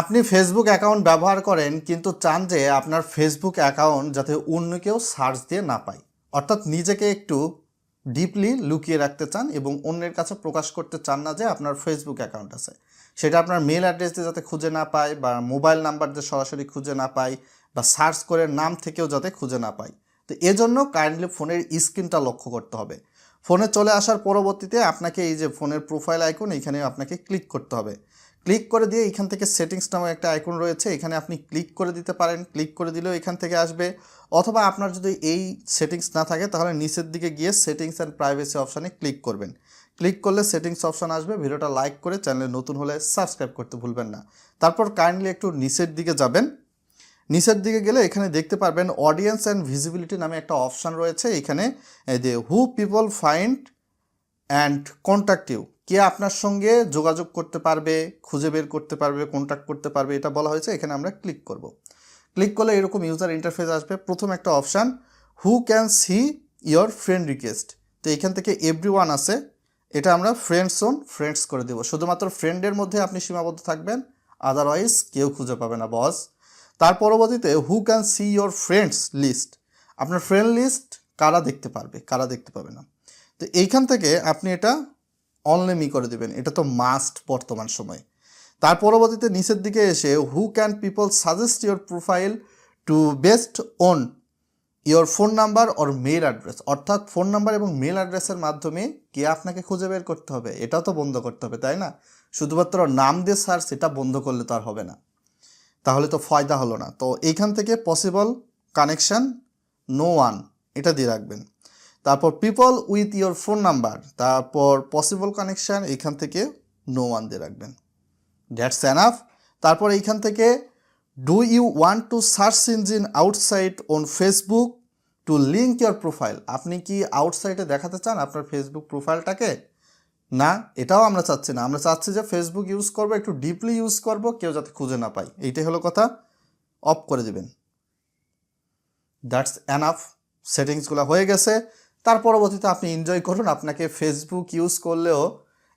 আপনি Facebook account ব্যবহার করেন, কিন্তু চান যে আপনার ফেসবুক অ্যাকাউন্ট যাতে অন্য কেউ সার্চ দিয়ে না পায়। অর্থাৎ নিজেকে একটু ডিপলি লুকিয়ে রাখতে চান এবং অন্যের কাছে প্রকাশ করতে চান না যে আপনার ফেসবুক অ্যাকাউন্ট আছে। সেটা আপনার মেল অ্যাড্রেস দিয়ে যাতে খুঁজে না পায় বা মোবাইল নাম্বার দিয়ে সরাসরি খুঁজে না পায় বা সার্চ করে নাম থেকেও যাতে খুঁজে না পায়। তো এজন্য কাইন্ডলি ফোনের স্ক্রিনটা লক্ষ্য করতে হবে। ফোনে চলে আসার পরবর্তীতে আপনাকে এই যে ফোনের প্রোফাইল আইকন এখানে আপনাকে ক্লিক করতে হবে। ক্লিক করে দিয়ে এখান থেকে সেটিংস নামে একটা আইকন রয়েছে, এখানে আপনি ক্লিক করে দিতে পারেন। ক্লিক করে দিলেও এখান থেকে আসবে। অথবা আপনার যদি এই সেটিংস না থাকে, তাহলে নিচের দিকে গিয়ে সেটিংস অ্যান্ড প্রাইভেসি অপশানে ক্লিক করবেন। ক্লিক করলে সেটিংস অপশান আসবে। ভিডিওটা লাইক করে চ্যানেলে নতুন হলে সাবস্ক্রাইব করতে ভুলবেন না। তারপর কাইন্ডলি একটু নিচের দিকে যাবেন। নিচের দিকে গেলে এখানে দেখতে পারবেন অডিয়েন্স অ্যান্ড ভিজিবিলিটি নামে একটা অপশান রয়েছে। এখানে যে, who people find and contact you. কে আপনার সঙ্গে যোগাযোগ করতে পারবে, খুঁজে বের করতে পারবে কন্ট্যাক্ট করতে পারবে, এটা বলা হয়েছে, এখানে আমরা ক্লিক করব। ক্লিক করলে এরকম ইউজার ইন্টারফেস আসবে। প্রথম একটা option who can see your friend request তো এখান থেকে এভরি ওয়ান আছে, এটা আমরা ফ্রেন্ডস ওন ফ্রেন্ডস করে দেবো। শুধুমাত্র ফ্রেন্ডের মধ্যে আপনি সীমাবদ্ধ থাকবেন আদারওয়াইজ কেউ খুঁজে পাবে না বস তার পরবর্তীতে who can see your friends list আপনার ফ্রেন্ড লিস্ট কারা দেখতে পারবে, কারা দেখতে পাবে না? তো এইখান থেকে আপনি এটা অনলাইনই করে দেবেন। এটা তো মাস্ট বর্তমান সময়ে। তার পরবর্তীতে নিচের দিকে এসে who can people suggest your profile to best on your phone number or mail address অর্থাৎ ফোন নাম্বার এবং মেল অ্যাড্রেসের মাধ্যমে কে আপনাকে খুঁজে বের করতে হবে? এটাও তো বন্ধ করতে হবে, তাই না? শুধুমাত্র নাম দিয়ে সার্চ এটা বন্ধ করলে তো আর হবে না। তাহলে তো ফয়দা হলো না। তো এইখান থেকে পসিবল কানেকশান নো ওয়ান এটা দিয়ে রাখবেন। তারপর people with your phone number তারপর পসিবল কানেকশান এইখান থেকে নো ওয়ান দিয়ে রাখবেন। দ্যাটস এনাফ তারপর এইখান থেকে do you want to search engine outside on Facebook to link your profile আপনি কি আউটসাইডে দেখাতে চান আপনার ফেসবুক প্রোফাইলটাকে না, এটাও আমরা চাচ্ছি না। আমরা চাচ্ছি যে ফেসবুক ইউজ করব, একটু ডিপলি ইউজ করব, কেউ যাতে খুঁজে না পায়। এইটাই হলো কথা। অফ করে দেবেন। দ্যাটস অ্যানাফ সেটিংসগুলো হয়ে গেছে। তার পরবর্তীতে আপনি এনজয় করুন, আপনাকে ফেসবুক ইউজ করলেও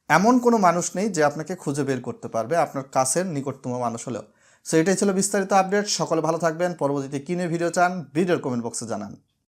এমন কোনো মানুষ নেই যে আপনাকে খুঁজে বের করতে পারবে আপনার কাছের নিকটতম মানুষ হলেও। সো এটাই ছিল বিস্তারিত আপডেট সকলে ভালো থাকবেন। পরবর্তীতে কিনে ভিডিও চান ভিডিওর কমেন্ট বক্সে জানান।